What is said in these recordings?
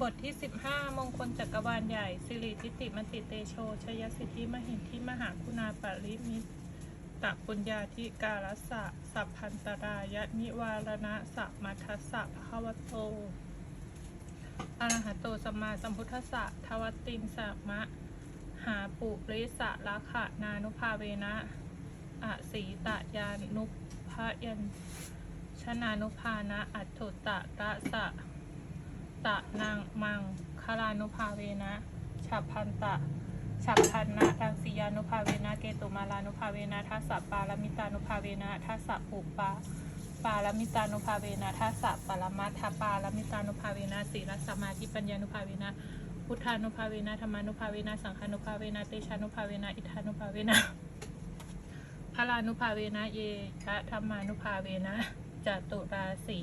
บทที่ 15 มงคลจักรวาลใหญ่ สิริทิติมติเตโชชยสิทธิมหินที่มหาคุณาปริมิตตปุญญาธิการสะสัพพันตรายะนิวารณะสัมมัทัสสะภควโตอรหัตโตสัมมาสัมพุทธัสสะทวติงสัมมะ หาปุริสะละขะนานุภาเวนะอะสีตะยานุภายัญชนานุภานะอัตถุตะระสะ ตะนางมังคารานุภาเวนะฉับพันตะฉับพันนะรังสียานุภาเวนะเกตุมาลานุภาเวนะทัสสะปาลมิตานุภาเวนะทัสสะปุปปาปาลมิตานุภาเวนะทัสสะปรมัตถปาลมิตานุภาเวนะสีลสมาธิปัญญานุภาเวนะพุทธานุภาเวนะธรรมานุภาเวนะสังฆานุภาเวนะเตชานุภาเวนะอิทานุภาเวนะพลานุภาเวนะเยชะธรรมานุภาเวนะจตุราสี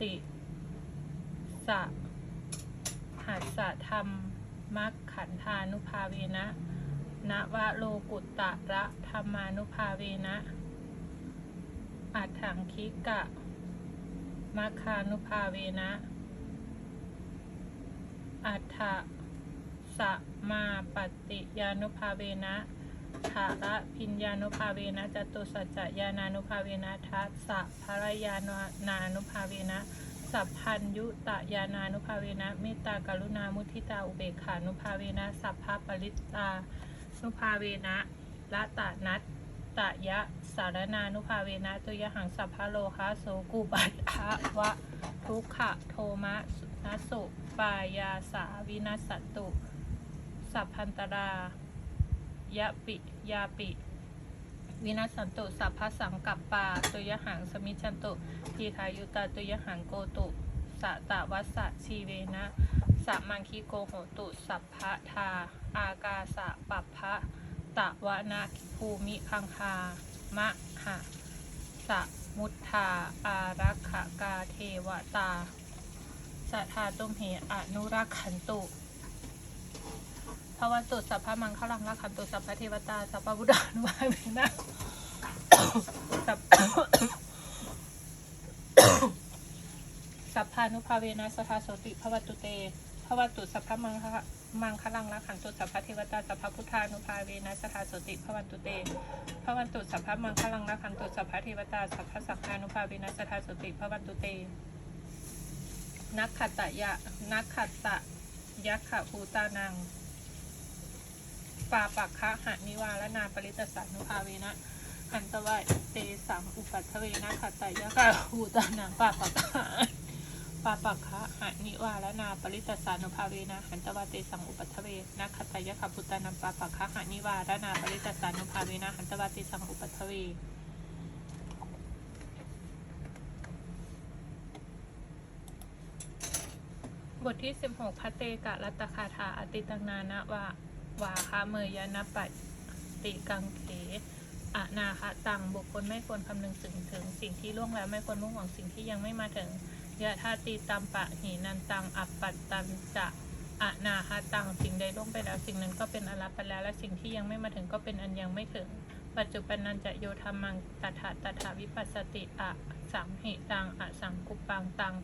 ติ สะหัสสะธรรมมักขันธานุภาเวนะนวะโลกุตตะระธรรมานุภาเวนะ อัฏฐังคิกะมัคคานุภาเวนะ อัฏฐสะมาปฏิยานุภาเวนะถาระพิญญานุภาเวนะจตุสัจจยานานุภาเวนะทัสสะภรยานานุภาเวนะ สัพพัญยุตยานานุภาเวนะเมตตากรุณามุทิตาอุเบกขานุภาเวนะสัพพะปริตตานุภาเวนะละตะนัตตะยะสารนานุภาเวนะตุยหังสัพพะโลคะโสกุบัตถะวะทุกขะโทมะนัสุปายาสาวินัสสตุ สัพพันตรายะปิยาปิ วินัสสันตุสัพพสังกัปปาตุยหังสมิจฉันตุทีขายุตาตุยหังโกตุสะตะวัสสะชีเวนะสัมมังคีโกโหตุสัพพะทา อากาสะปัปพะตะวะนะภูมิคังคามะหะสะมุทธาอารักขกาเทวตาสัทธาตุมเหอนุรักขันตุ ภวตุสัพพะมังคลังรักขันตุสัพพะเทวตาสัพพะบุตธานุภาเวนะสัพสัพพานุภาเวนะสทาโสติภวตุเตภวตุสัพพะมังคะมังคลังละขันตุสัพพะเทวตาสัพพะพุทธานุภาเวนะสทาโสติภวันตุเตภวันตุสัพพะมังคลังละขันตุสัพพะเทวตาสัพพะสังฆานุภาเวนะสทาโสติภวันตุเตนักขัตตะยะนักขัตตะยักขภูตานัง ปาปักคะหะนิวาและนาปริตสันุภาเวนะอันตวะเตสังอุปัทเวนะขัตตายะกะหูตานังปาปักคะปาปักคะหะนิวาและนาปริตสานุภาเวนะหันตวะเตสังอุปัทเวนะขัตตายะกะพุตานังปาปักคะหะนิวาและนาปริตสานุภาเวนะหันตวะเตสังอุปัทเวบทที่ 16พัตเตกะรัตคาถาอติตังนานะวา วาคาเมยยนปัตติกังเขอนาคะตังบุคคลไม่ควรคำนึงถึงถึง สิ่งที่ล่วงแล้วไม่ควรมุ่งหวังสิ่งที่ยังไม่มาถึงยะธาตีตัมปะหีนันตังอัปปัตตันจะอนาคตังสิ่งใดล่วงไปแล้ว สิ่งนั้นก็เป็นอรัปไปแล้วและสิ่งที่ยังไม่มาถึงก็เป็นอันยังไม่ถึง ปัจจุบันนันจะโยธรรมังตถาตถาวิปัสสติอะสังหิตังอะสังกุปปังตัง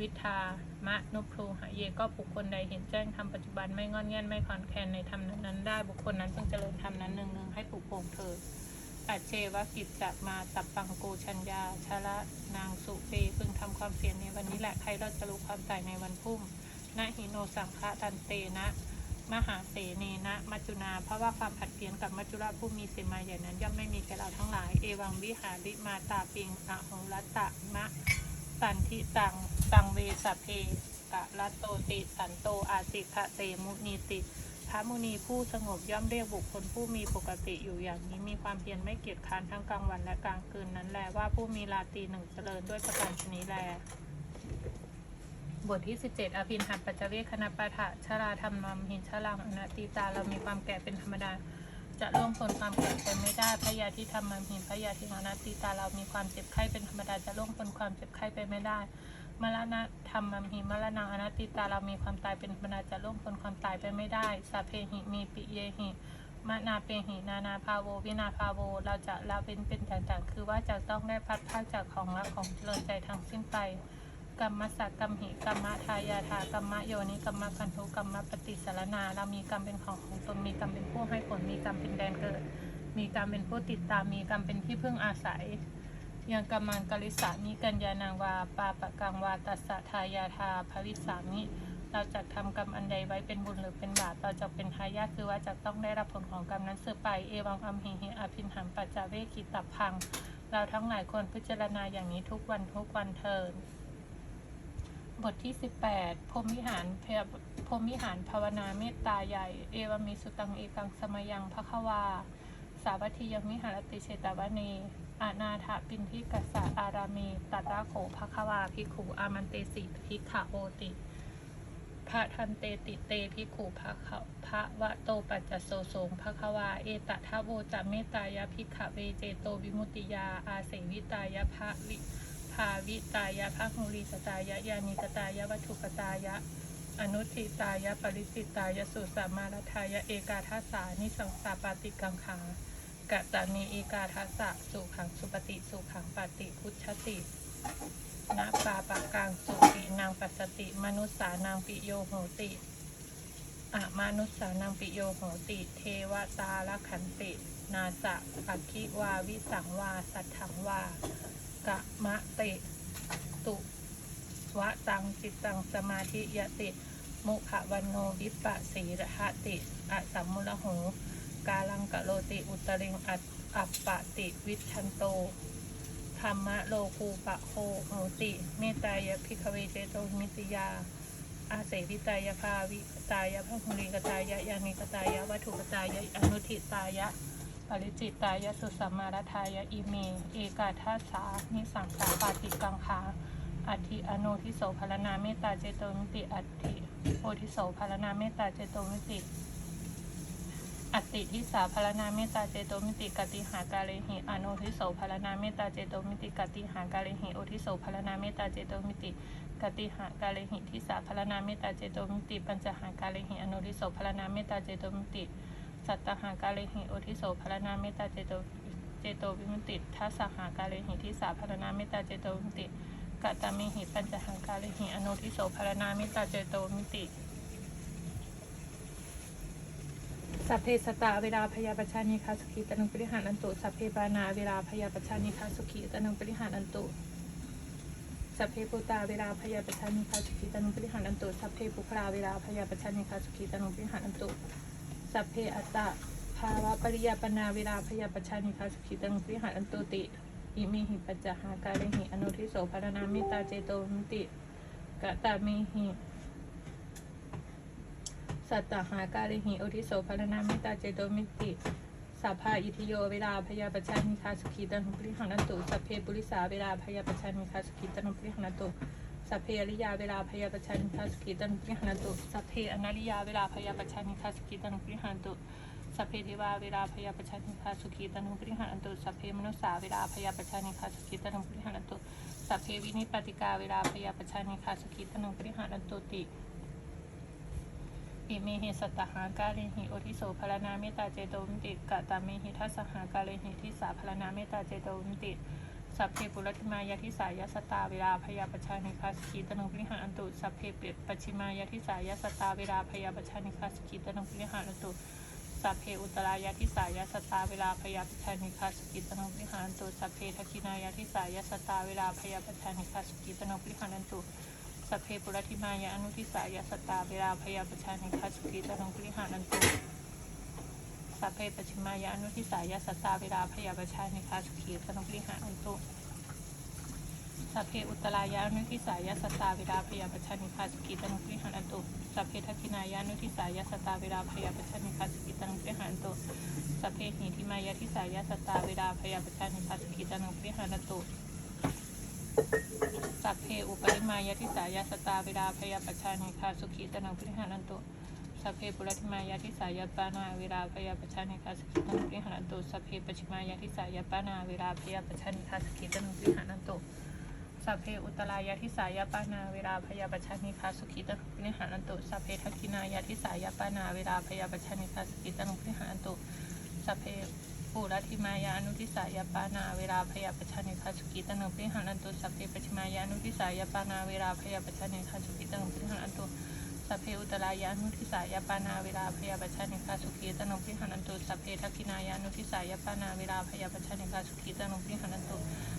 วิทามะนุพลูหะเยก็บุคคลใดเห็นแจ้งทำปัจจุบันไม่งอนแง่นไม่คอนแคลนในธรรมนั้นได้ บุคคลนั้นจงเจริญธรรมนั้นหนึ่งหนึ่งให้ถูกโปร่งเถิดปัจเชวกิจจะมาตับปังโกชัญญาชาละนางสุเปพึงทำความเพียรในวันนี้แหละใครเราจะรู้ความตายในวันพุ่งนะหิโนสังฆะตันเตนะ มหาเสเนนะ มัจจุนา เพราะว่าความผัดเพี้ยนกับมัจจุราชผู้มีเสมาใหญ่นั้น ย่อมไม่มีแก่เราทั้งหลาย เอวังวิหาริมาตาปิงอะโหรัตตะมะ สันทิตังตังเวสเพกะรัตโตติสันโตอาติคะเตมุนีติพระมุนีผู้สงบย่อมเรียกบุคคลผู้มีปกติอยู่อย่างนี้มีความเพียรไม่เกียจค้านทั้งกลางวันและกลางคืนนั้นแลว่าผู้มีราตรีหนึ่งเจริญด้วยประการชนี้แล บทที่ 17 อภินหัตปัจจเวคคณปะทะชราธรรมมหินชลังอนัตติตาเรามีความแก่เป็นธรรมดา จะล่วงพ้นความแก่ไปไม่ได้พระยาที่ทำมัมหินพระยาที่อนัตติตาเรามีความเจ็บไข้เป็นธรรมดาจะล่วงพ้นความเจ็บไข้ไปไม่ได้มรณะธรรมมัมหิมรณังอนัตติตาเรามีความตายเป็นธรรมดาจะล่วงพ้นความตายไปไม่ได้สัพเพหิมีปิเยหิมานาเปหินานาภาโว วินาภาโว เราจะละเว้นเป็นต่างๆ คือว่าจะต้องได้พัดพาจากของรักของเจริญใจทั้งสิ้นไป กรรมสักกรรมหิกรรมะทายาทากรรมะโยนิกรรมะพันธุกรรมะปฏิสารนา เรามีกรรมเป็นของของตนมีกรรมเป็นผู้ให้ผลมีกรรมเป็นแดนเกิด มีกรรมเป็นผู้ติดตามมีกรรมเป็นที่พึ่งอาศัยยังกรรมังกลิสานิกัญญานางวาปาปะกังวาตัสสะทายาทาภริสามิเราจะทำกรรมอันใดไว้เป็นบุญหรือเป็นบาปเราจะเป็นทายาทคือว่าจะต้องได้รับผลของกรรมนั้นสืบไปเอวังอัมหิหิอภินหัมปัจจเวกิตับพัง เราทั้งหลายควรพิจารณาอย่างนี้ทุกวันทุกวันเทิน บทที่ 18พรมวิหารพยพรมวิหารภาวนาเมตตาใหญ่ เอวามิสุตังเอกังสมยังพระควา สาวัตถียมิหารติเชตวเนอานาถปินทิกัสสะอารามีตัตระโขภควาภิกขุอามันเตสิภิกขะโอติพระทันเตติเตภิกขุภะคะพระวะโตปัจจโสโสงภควา เอตทะโวจะเมตตายะภิกขเวเจโตวิมุติยา อาเสวิตายะภะวิาวิตายะภะหุริสตายะยานิกตายะวัตถุกตายะ อนุทิตายะปริสิตายะสุสามารทายะเอกาทัสสานิสังสาปาติกังขากะตามีเอกาทัสสะสุขังสุปฏิสุขังปฏิพุชชตินาปาปะกังสุตินางปัสสติ มนุสสานางปิโยโหติอะมนุสสานางปิโยโหติ เทวตาลขันติ นาสะอักขิวาวิสังวา สัทถังวาะมะเตตุวะตังจิตตังสมาธิยติมุขวันโนวิปปะสีระหะติอะสัมมุลโหกาลังกะโลติอุตริงอัตอัปปะติวิชันโตธรรมะโลคูปะโคโหติเมตายะพิคเวเจโตมิติยา อาเสวิตายะภาวิตายะพหุลิกตายะยานิกตายะวัตถุกตายะอนุทิตายะ ปริจิตตายะสุสัมมารทายะอิเม เอกาทัสสานิสังสาปาติกังคาอัติอโนทิโสภารนาเมตตาเจโตมิติอัติโอทิโสภารนาเมตตาเจโตมิติ อัติทิสาภารนาเมตตาเจโตมิติกติหากาเลหิอโนทิโสภารนาเมตตาเจโตมิติกติหากาเลหิโอทิโสภารนาเมตตาเจโตมิติกติหากาเลหิทิสาภารนาเมตตาเจโตมิติ ปัญจหากาเลหิอโนทิโสภารนาเมตตาเจโตมิติ สัตตหากาเลหิโอทิโสภารนาเมตตาเจโตเจโตวิมุติทัสหากาเลหิทิสาภารนาเมตตาเจโตวิมุติกตามิหิปัญจหังกาเลหิอโนทิโสภารนาเมตตาเจโตวิตติสัพเพสตาเวลาพยาปชานิคาสุขีตนุปริหารอันตุสัพเพปานาเวลาพยาปชานิคาสุขีตนุปริหารอันตุสัพเพปุตาเวลาพยาปชานิคาสุขีตนุปริหารอันตุสัพเพปุคราเวลาพยาปชานิคาสุขีตนุปริหารอันตุ สัพเพอัตตะภาวะปริยาปนาเวลาพยาปชานิคาสุขีตนุปริหารอันตุติ อิมิหิปัจจหากาเลหิอนุทิโสภารนามิตาเจโตมิติกะตามิหิสัตตหากาลิหิโอทิโสภารนามิตาเจโตมิติสัพพาอิทิโยเวลาพยาปชานิคาสุขีตันุปริหันันตุสัพเพปุริสาเวลาพยาปชานิคาสุขีตันุปริหันันตุ สัพเพอริยาเวลาพยาปชานิคาสุขีตันุปริหันตุสัพเพอนาริยาเวลาพยาปชานิคาสุขีตันุปริหันตุสัพเพเทวาเวลาพยาปชานิคาสุขีตันุปริหันตุสัพเพมนุสาเวลาพยาปชานิคาสุขีตันุปริหันตุสัพเพวินิปติกาเวลาพยาปชานิคาสุขีตันุปริหันตุติอิเมหิสตหากาเลหิโอทิโสภารนาเมตตาเจโตวิมติกะตาเมหิทัสหากาเลหิทิสาภารนาเมตตาเจโตวิมติ สัพเพปุรัติมายาทิสายสตาเวลาพยาปชานิคาสกิตนุปริหารอันตุสัพเพเปปัจฉิมายาทิสายสตาเวลาพยาปชานิคาสกิตนุปริหารอันตุสัพเพอุตรายาทิสายสตาเวลาพยาปชานิคาสกิตนุปริหารอันตุสัพเพทักินายาทิสายสตาเวลาพยาปชานิคาสกิตนุปริหารอันตุสัพเพปุรธิมายาอนุทิสายสตาเวลาพยาปชานิคาสุขีตนังปริหานันตุ สัพเพปชิมายาอนุทิสายาสตตาเวลาพยาปชานิคาสุขีตนังปริหานันตุสัพเพอุตรายาอนุทิสายาสตตาเวลาพยาปชานิคาสุขีตนังปริหานันตุสัพเพทักินายาอนุทิสายาสตตาเวลาพยาปชานิคาสุขีตนังปริหานันตุสัพเพหิทิมายาทิสายาสตตาเวลาพยาปชานิคาสุขีตนังปริหานันตุสัพเพอุปริมายทิสายาสตาเวลาพยาปชานิคาสุขีตนังปริหานันตุ สัพเพปุรติมายทิสายปานาเวลาพยาปชานิคาสุขีตนังปริหานันตุสัพเพปชิมายทิสายปานาเวลาพยาปชานิคาสุขีตนังปริหานันตุสัพเพอุตรายทิสายปานาเวลาพยาปชานิคาสุขีตนังปริหานันตุสัพเพทักขินายทิสายปานาเวลาพยาปชานิคาสุขีตนังปริหานันตุสัพเพปุรธิมายาอนุทิสายปานาเวลาพยาปชานิคาสกิตังปิหันันตุสัพเพปชิมายาอนุทิสายปานาเวลาพยาปชานิคาสกิตังปิหันันตุ สัพเพอุตรายานุทิสายปานาเวลาพยาปชานิคาสุกิตังปริหันันตุสัพเพทักขินายานุทิสายปานาเวลาพยาปชานิคาสุกิตังปริหันันตุ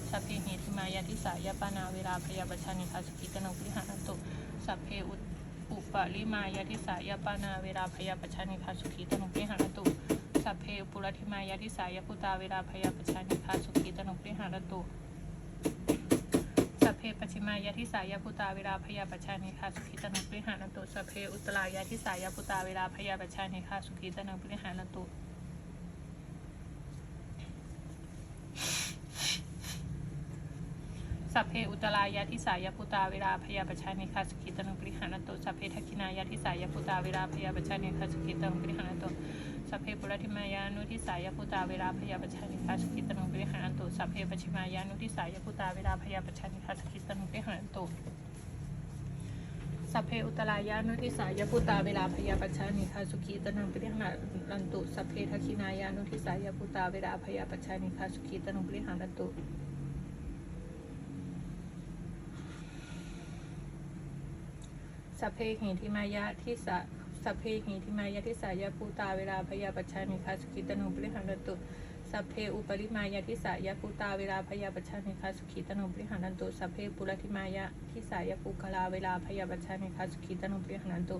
สัพเพหิทิมายาทิสายปานาเวลาพยาปชานิคาสุกิตังปริหันันตุสัพเพอุอุปริมายาทิสายปานาเวลาพยาปชานิคาสุขีตนุปริหารตุสัพเพปุรธิมายาทิสายพุตาเวลาพยาปชานิคาสุขีตนุปริหารตุ เพปชิมายาทิสายาพุตาเวลาพยาปชานิคาสุขีตนุปริหารตุสเพอุตลายาทิสายาพุตาเวลาพยาปชานิคาสุขีตนุปริหารตุ สัพเพอุตรายาทิสายพุตาเวลาพยาปชานิคาสุขิตังปริหารตุสัพเพทักขินายาทิสายพุตาเวลาพยาปชานิคาสุขิตังปริหารตุสัพเพปุรธิมายานุทิสายพุตาเวลาพยาปชานิคาสุขิตังปริหารตุสัพเพปชิมายานุทิสายพุตาเวลาพยาปชานิคาสุขิตังปริหารตุสัพเพอุตรายานุทิสายพุตาเวลาพยาปชานิคาสุขิตังปริหารตุสัพเพทักขินายานุทิสายพุตาเวลาพยาปชานิคาสุขิตังปริหารตุ สัพเพหิทิมายะทิสะสัพเพหิทิมายะทิสายะภูตาเวลาพยาปัชชานิคาสุขิตนุปริหันตุสัพเพอุปริมายะทิสายะภูตาเวลาพยาปัชชานิคาสุขิตนุปริหันตุสัพเพปุรธิมายะทิสายะปุคลาเวลาพยาปัชชานิคาสุขิตนุปริหันตุ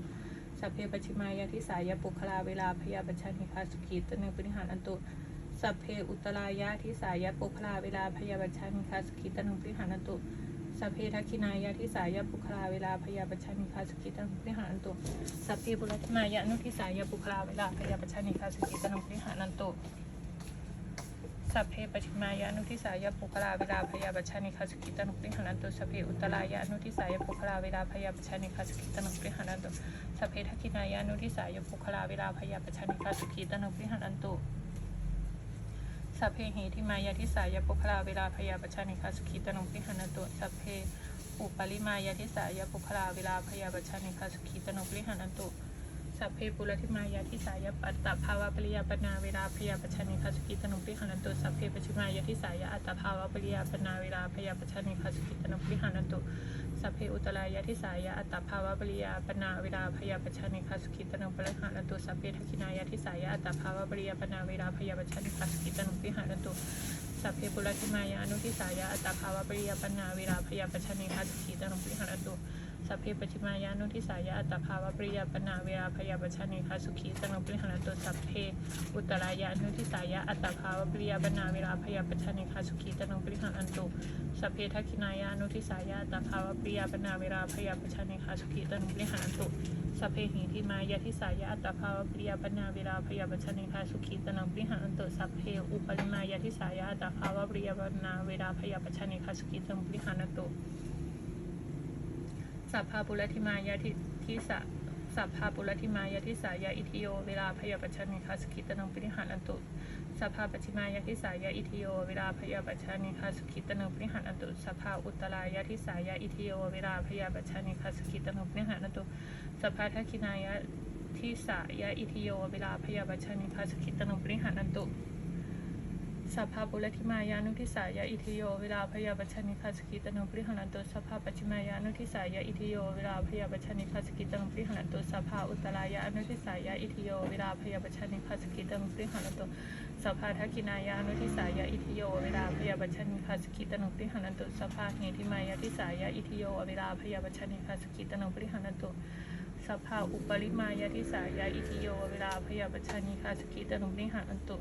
สัพเพปชิมายะทิสายะปุคลาเวลาพยาปัชชานิคาสุขิตนุปริหันตุสัพเพอุตรายะทิสายะปุคลาเวลาพยาปัชชานิคาสุขิตนุปริหันตุ สัพเพทักขินายะทิสายะปุคลาเวลาพยาปชานิคาสกิตังพิหารันตุสัพเพบุรธมายะนุทิสายะปุคลาเวลาพยาปชานิคาสกิตังพิหารันตุสัพเพปชิมายะนุทิสายะปุคลาเวลาพยาปชานิคาสกิตังพิหารันตุสัพเพอุตรายะนุทิสายะปุคลาเวลาพยาปชานิคาสกิตังพิหารันตุสัพเพทักขินายะนุทิสายะปุคลาเวลาพยาปชานิคาสกิตังพิหารันตุ สัพเพหิทิมายาทิสายปุคลาเวลาพยาปชานิคาสกิตนุพิหันตุสัพเพอุปริมายาทิสายปุคลาเวลาพยาปชานิคาสกิตนุพิหันตุ สัพเพปุรธิมายาทิสายปัตตภาวะปริยปนาเวลาพยาปชานิคาสุขิตนุปิหันตุสัพเพปชิมายาทิสายอัตตภาวะปริยปนาเวลาพยาปชานิคาสุขิตนุปิหันตุสัพเพอุตรายาทิสายอัตตภาวะปริยปนาเวลาพยาปชานิคาสุขิตนุปิหันตุสัพเพทักินายาทิสายอัตตภาวะปริยปนาเวลาพยาปชานิคาสุขิตนุปิหันตุสัพเพปุรธิมายาอนุทิสายาอัตตาภาวะปริยปนาเวลาพยาปชนีคัสขีตังปริหารตุ สัพเพปชิมายานุทิสายาอัตภาวะปริยาปนาเวลาพยาปชานีคัสุขีตังปริหารตุสัพเพอุตรายานุทิสายาอัตภาวะปริยาปนาเวลาพยาปชานีคัสุขีตังปริหารตุสัพเพทักขินายานุทิสายาอัตภาวะปริยาปนาเวลาพยาปชานีคัสุขีตังปริหารตุสัพเพหิทิมายาทิสายะอัตภาวะปริยาปัญญาเวลาพยาปชานิคาสุขีตนังปริหารันตุสัพเพอุปริมายาทิสายะอัตภาวะปริยาปัญญาเวลาพยาปชานิคาสุขีตนังปริหารันตุ สัพพาปุรธิมายาทิทิสะสัพพาปุรธิมายาทิสายะอิทิโย เวลาพยาปชนิคาสุขีตนังปริหารันตุสัพพาปชิมายาทิสายะอิทิโย เวลาพยาปชนิคาสุขีตนังปริหารันตุสัพพาอุตตรายาทิสายะอิทิโย เวลาพยาปชนิคาสุขีตนังปริหารันตุสภาทักินายะที่สายะอิทิโย เวลาพยาบัชานิคาสกิตนุปริหานันตุ สัพพาปุรธิมายานุทิสายะอิทิโย เวลาพยาบัชนิคาสกิตนุปริหนันตุสัพพาปัจจิมายานุทิสายะอิทิโย เวลาพยาบัชนิคาสกิตนุปริหนันตุสัพพาอุตรายะอนุทิสายะอิทิโย เวลาพยาบัชนิคาสกิตนุปริหนันตุสัพพาทักินายานุทิสายะอิทิโย เวลาพยาบัชนิคาสกิตนุปริหนันตุสัพพาเหติมายาทิสายะอิทิโย เวลาพยาบัชนิคาสกิตนุปริหนันตุสัพพาอุปริมายาทิสายาอิทิโย เวลาพยาปชนิคาสกิตนุปนิหันตุ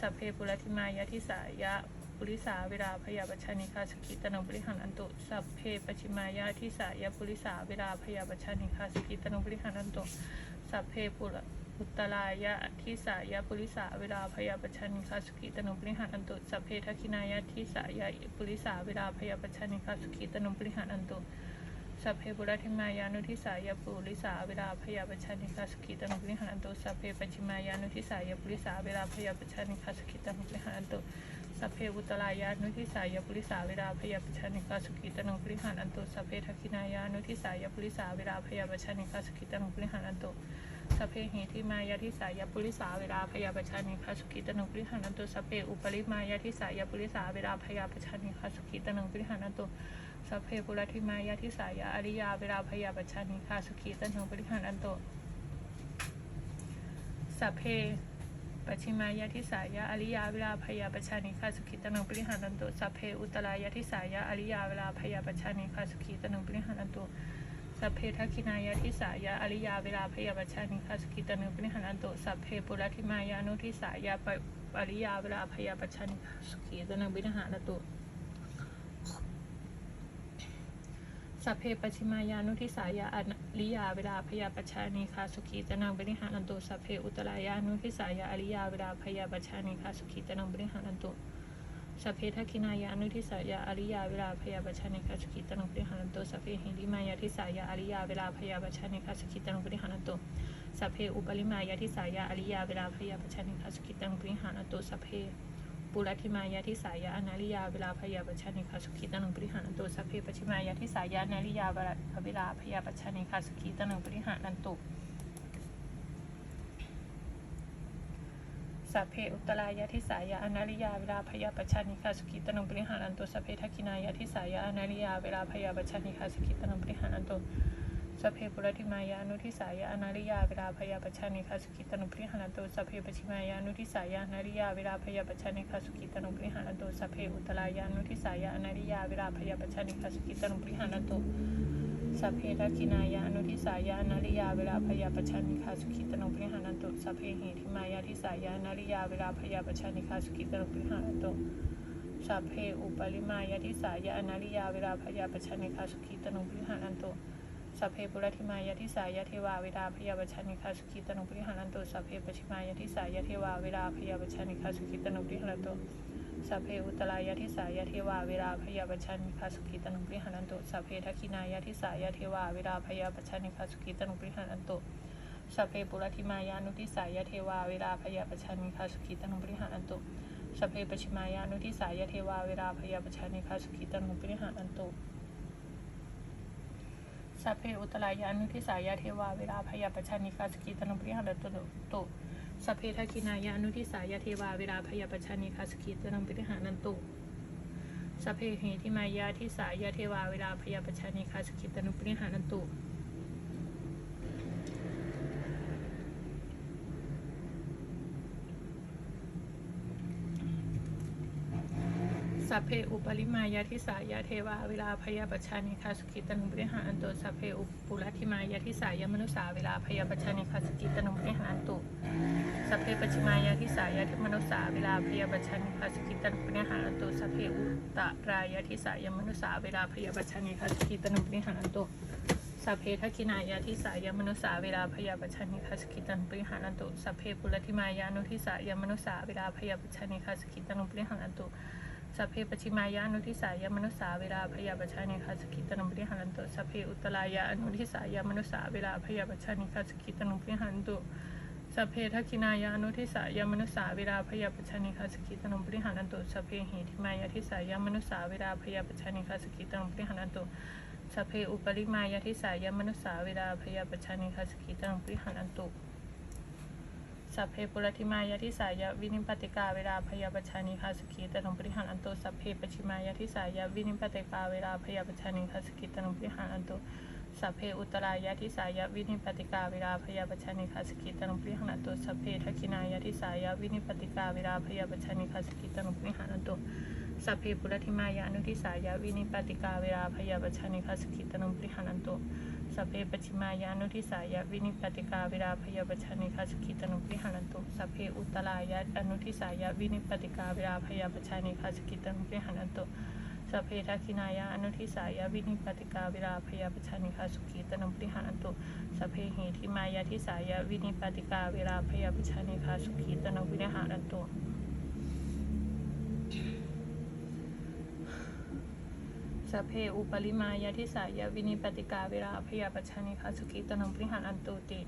สัพเพปุรธิมายาทิสายะปุริสาเวลาพยาปชานิคาสกิตนุปริหารันตุสัพเพปชิมายาทิสายะปุริสาเวลาพยาปชานิคาสกิตนุปริหารันตุสัพเพปุระอุตตรายะทิสายะปุริสาเวลาพยาปชานิคาสกิตนุปริหารันตุสัพเพทักินายะทิสายะปุริสาเวลาพยาปชานิคาสกิตนุปริหารันตุ สัพเพบุรธิมายานุทิสายปุริสาเวลาพยาปชานิคาสกิตังปริหารันตุสัพเพปชิมายานุทิสายปุริสาเวลาพยาปชานิคาสกิตังปริหารันตุสัพเพอุตรายานุทิสายปุริสาเวลาพยาปชานิคาสกิตังปริหารันตุสัพเพทักขินายานุทิสายปุริสาเวลาพยาปชานิคาสกิตังปริหารันตุสพเพเหทิมายาทิสายาปุริสาเวลาพยาปชานิคาสุขิตนุปริหานันตุสพเพอุปริมายาทิสายาปุริสาเวลาพยาปชานิคาสุขิตนุปริหานันตุ สัพเพปุรธิมายาทิสายาอริยาเวลาพยาปชานิคาสุขิตนุปริหานันตุสัพเพปัจฉิมายาทิสายาอริยาเวลาพยาปชานิคาสุขิตนุปริหานันตุสัพเพอุตรายาทิสายาอริยาเวลาพยาปชานิคาสุขิตนุปริหานันตุสัพเพทักขินายาทิสายาอริยาเวลาพยาบัชานิคาสกิตานุปนิหันันโตสัพเพปุรธิมายานุทิสายาปอริยาเวลาพยาบัชานิคาสกิตานุปนิหันันโต สัพเพปชิมายานุทิสายาอริยาเวลาพยาบัชานิคาสุขีตนังบริหานันโตสัพเพอุตรายานุทิสายาอริยาเวลาพยาบัชานิคาสุขีตนังบริหานันโตสัพเพทักขินายานุทิสายาอริยาเวลาพยาบัชานิคาสกิตนุปริหานันโตสัพเพหิริมายาทิสายาอริยาเวลาพยาบัชานิคาสกิตนุปริหานันโตสัพเพอุปริมายาทิสายาอริยาเวลาพยาบัชานิคาสกิตนุปริหานันโตสัพเพ ปุรัติมายาทิสายาอนาริยาเวลาพยาบัชานิคาสกิตนุปริหานันโตสัพเพปชิมายาทิสายาอนาริยาเวลาพยาบัชานิคาสกิตนุปริหานันโตสัพเพอุตตรายาทิสายาอนาริยาเวลาพยาปชานิคาสกิตนุปริหารันโตสัพเพทักินายาทิสายาอนาริยาเวลาพยาปชานิคาสกิตนุปริหารันโต สัพเพปุรธิมายานุทิสายาอนาริยาเวลาพยาปชานิคาสกิตนุปริหารันโตสัพเพปชิมายานุทิสายาอนาริยาเวลาพยาปชานิคาสกิตนุปริหารันโตสัพเพอุตตรายานุทิสายาอนาริยาเวลาพยาปชานิคาสกิตนุปริหารันโตสัพเพทักขินายาอนุทิสายานาริยาเวลาพยาปชานิคาสุขิตนุปริหานันตุสัพเพหิทิมายาทิสายานาริยาเวลาพยาปชานิคาสุขิตนุปริหานันตุสัพเพอุปริมายาทิสายานาริยาเวลาพยาปชานิคาสุขิตนุปริหานันตุ สัพเพปุรธิมายาทิสายาเทวาเวลาพยาปชานิคาสุขิตนุปริหานันตุสัพเพปชิมายาทิสายาเทวาเวลาพยาปชานิคาสุขิตนุปริหานันตุสัพเพอุตตรายาทิสายาเทวาเวลาพยาปชันนิคาสุขิตนุปริหานันตุสัพเพทักขินายาทิสายาเทวาเวลาพยาปชันนิคาสุขิตนุปริหานันตุสัพเพปุรธิมายานุทิสายาเทวาเวลาพยาปชันนิคาสุขิตนุปริหานันตุสัพเพปชิมายานุทิสายาเทวาเวลาพยาปชันนิคาสุขิตนุปริหานันตุ สัพเพอุตตรายานุทิสายาเทวาเวลาพยาปชันนิกาสกิตนุปริหานันตุสัพเพทักินายานุทิสายาเทวาเวลาพยาปชานิกาสกิตนุปริหานันตุสัพเพเหติมายาทิสายาเทวาเวลาพยาปชานิกาสกิตนุปริหานันตุ สัพเพอุปริมายาทิสายาเทวาเวลาพยาปชานิคาสกิตนุปริหานันตุสัพเพอุปุรัติมายาทิสายามนุสาเวลาพยาปชานิคาสกิตนุปริหานันตุสัพเพปชิมายาทิสายาทิมนุสาเวลาพยาบัชันิคาสกิตันุปนิหารันตุสัพเพอุตตรายาทิสายามนุสาเวลาพยาบัชันิคาสกิตันุปนิหารันตุสัพเพทักินายาทิสายามนุสาเวลาพยาบัชันิคาสกิตันุปนิหารันตุสัพเพปุรธิมายานุทิสายามนุสาเวลาพยาบัชันิคาสกิตันุปนิหารันตุ สัพเพปชิมายานุทิสายามนุสาเวลาพยาบัชันิคาสกิตันุปนิหารันตุสัพเพอุตตรายานุทิสายามนุสาเวลาพยาบัชันิคาสกิตันุปนิหารันตุสัพเพทักินายานุทิสายามนุสาเวลาพยาปชานิคาสกิตนุปริหานันตุสัพเพหิทิมายาทิสายามนุสาเวลาพยาปชานิคาสกิตนุปริหานันตุสัพเพอุปริมายาทิสายามนุสาเวลาพยาปชานิคาสกิตนุปริหานันตุ สัพเพปุรธิมายาทิสายาวินิปติกาเวลาพยาปชานิคาสกิตนุปริหานันโตสัพเพปชิมายาทิสายาวินิปติกาเวลาพยาปชานิคาสกิตนุปริหานันโตสัพเพอุตรายาทิสายาวินิปติกาเวลาพยาปชานิคาสกิตนุปริหานันโตสัพเพทักินายาทิสายาวินิปติกาเวลาพยาปชานิคาสกิตนุปริหานันโตสัพเพปุรธิมายานุทิสายาวินิปติกาเวลาพยาปชานิคาสกิตนุปริหานันโต สัพเพปชิมายานุทิสายาวินิปติกาเวลาพยาปชานิคาสกิตนุปิหานันตุสัพเพอุตตรายาอนุทิสายาวินิปติกาเวลาพยาปชานิคาสกิตนุปิหานันตุสัพเพทักขินายาอนุทิสายาวินิปติกาเวลาพยาปชานิคาสุขีตนุปริหานันตุสัพเพหิทิมายาทิสายาวินิปติกาเวลาพยาปชานิคาสุขีตนุปริหานันตุ เพอุปริมายาทิสายาวินิปติกาเวลาพยาปชานิคาสุขีตนุปริหานันตุติ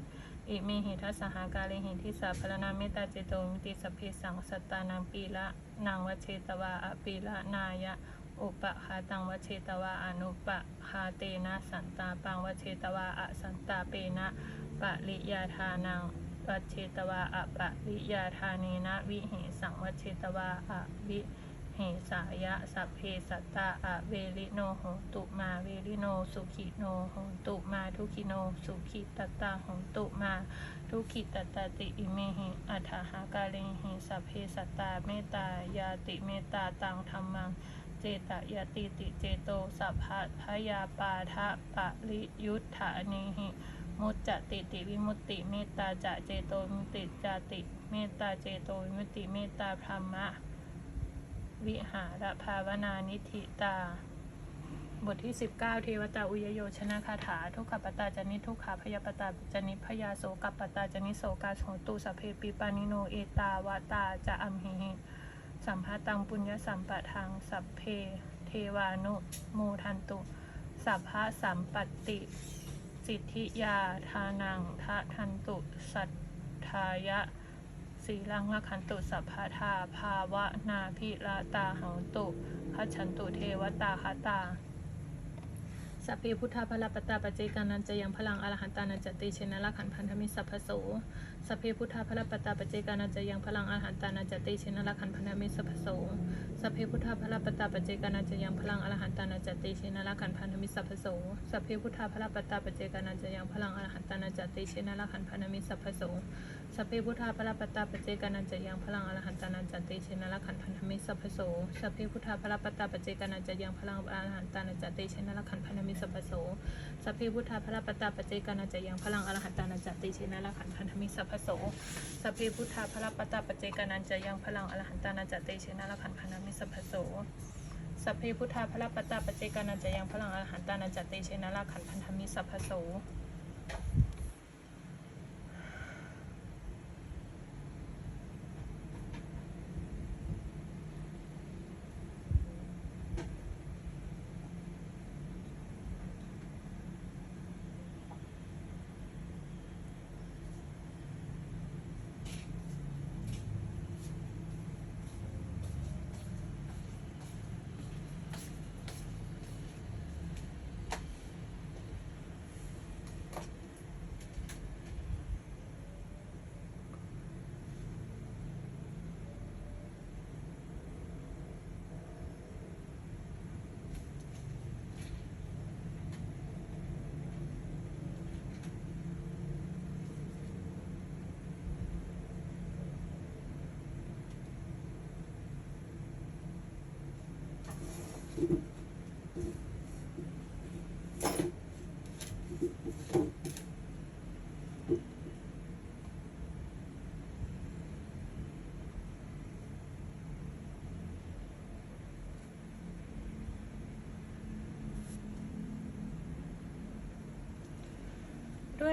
อิเมหิทัสสหากาเลหิทิสาพลนาเมตตาเจโตมิติสพเพสังสตานังปีละนางวเชตวาอปีละนายะอุปหาตังวเชตวาอนุปหาเตนะสันตาปังวเชตวาอสันตาเปนะปะริยาทานังวัชเชตวาอะปะริยาทานีนะวิเหสังวัชเชตวาอะวิ เหสายะสัพเพสัตตาอะเวริโนโหตุมาเวริโนสุขิโนโหตุมาทุขิโนสุขิตตาโหตุมาทุขิตตาติอิเมหิอัฏฐหากาเลหิสัพเพสัตตาเมตตายาติเมตตาตังธรรมังเจตยติติเจโตสัพพะพยาปาทะปะริยุทธานิหิมุจจติติวิมุตติเมตตาจะเจโตมุติจาติเมตตาเจโตวิมุตติเมตตาพรหมะ วิหารภาวนานิธิตา บทที่ 19 เทวตาอุยโยชนะคาถา ทุกขปตาจนิทุกขาพยาปตาจนิพยาโสกปตาจนิโสกาโสตุสพเพปิปานิโนเอตาวาตาจะอัมหิหิสัมภาตังปุญญสัมปะทังสัพเพ เทวานุโมทันตุ สัพพะสัมปติ สิทธิยาทานังทะทันตุ สัทธายะ สีลังละขันตุสัพพะธาภาวะนาพิลาตาหังตุพัชชันตุเทวตาคตาสัพเพพุทธาภลปตตาปเจกานันจะยังพลังอรหันตานันจติเชนะละขันพันธมิสัพพโสสพเพพุทธาภลปตาปเจกานันจะยังพลังอรหันตานันจติเชนละขันพนธมิสัพพโสพเพพุทธาภลปตาปเจกานันจะยังพลังอรหันตานันจติเชนละขันพนธมิสัพพโสพเพพุทธาภลปตาปเจกานันจะยังพลังอรหันตานันจติเชนละขันพนธมิสัพพโสพเพพุทธาภลปตาปเจกานันจะยังพลังอรหันตานันจติเชนละขันพนธมิสัพพโสพเพพุทธาภลปตาปเจกานันจะยังพลังอรหันตานันจติเชนละขันพนธมิสัพพโสพเพพุทธาภลปตาปเจกานันจะยังพลังอรหันตานันจติเชนละขันพนธมิสัพพโสสัพเพพุทธาพระปตาปเจกานันจะยังพลังอรหันตานาจเตเชนะละขันพันธมิสัพพโสสัพเพพุทธาพระปตาปเจกานันจะยังพลังอรหันตานาจเตเชนะละขันพันธมิสัพโส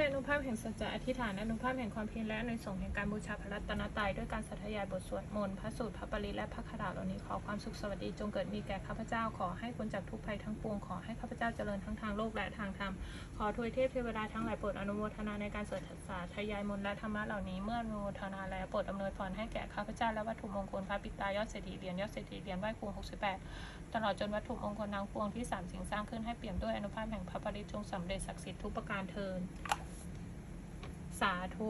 อนุภาพแห่งสัจจะอธิษฐานอนุภาพแห่งความเพียรและในส่งส์แห่งการบูชาพระรัตนตรัยด้วยการสัทยายบทสวดมนต์พระสูตรพระปริและพระคาถาเหล่านี้ขอความสุขสวัสดีจงเกิดมีแก่ข้าพเจ้าขอให้พ้นจากทุกภัยทั้งปวงขอให้ข้าพเจ้าเจริญทั้งทางโลกและทางธรรมขอทวยเทพเทวดาทั้งหลายโปรดอนุโมทนาในการสวดสาธยายมนต์และธรรมะเหล่านี้เมื่ออนุโมทนาแล้วโปรดอำนวยพรให้แก่ข้าพเจ้าและวัตถุมงคลพระปิตายอดเศรษฐีเหรียญยอดเศรษฐีเหรียญไหว้ครู68 ตลอดจนวัตถุมงคลทั้งปวงที่สามสิ่งสร้างขึ้นให้เปี่ยมด้วยอนุภาพแห่งพระปริจงสำเร็จศักดิ์สิทธิ์ทุกประการเทิน สาธุ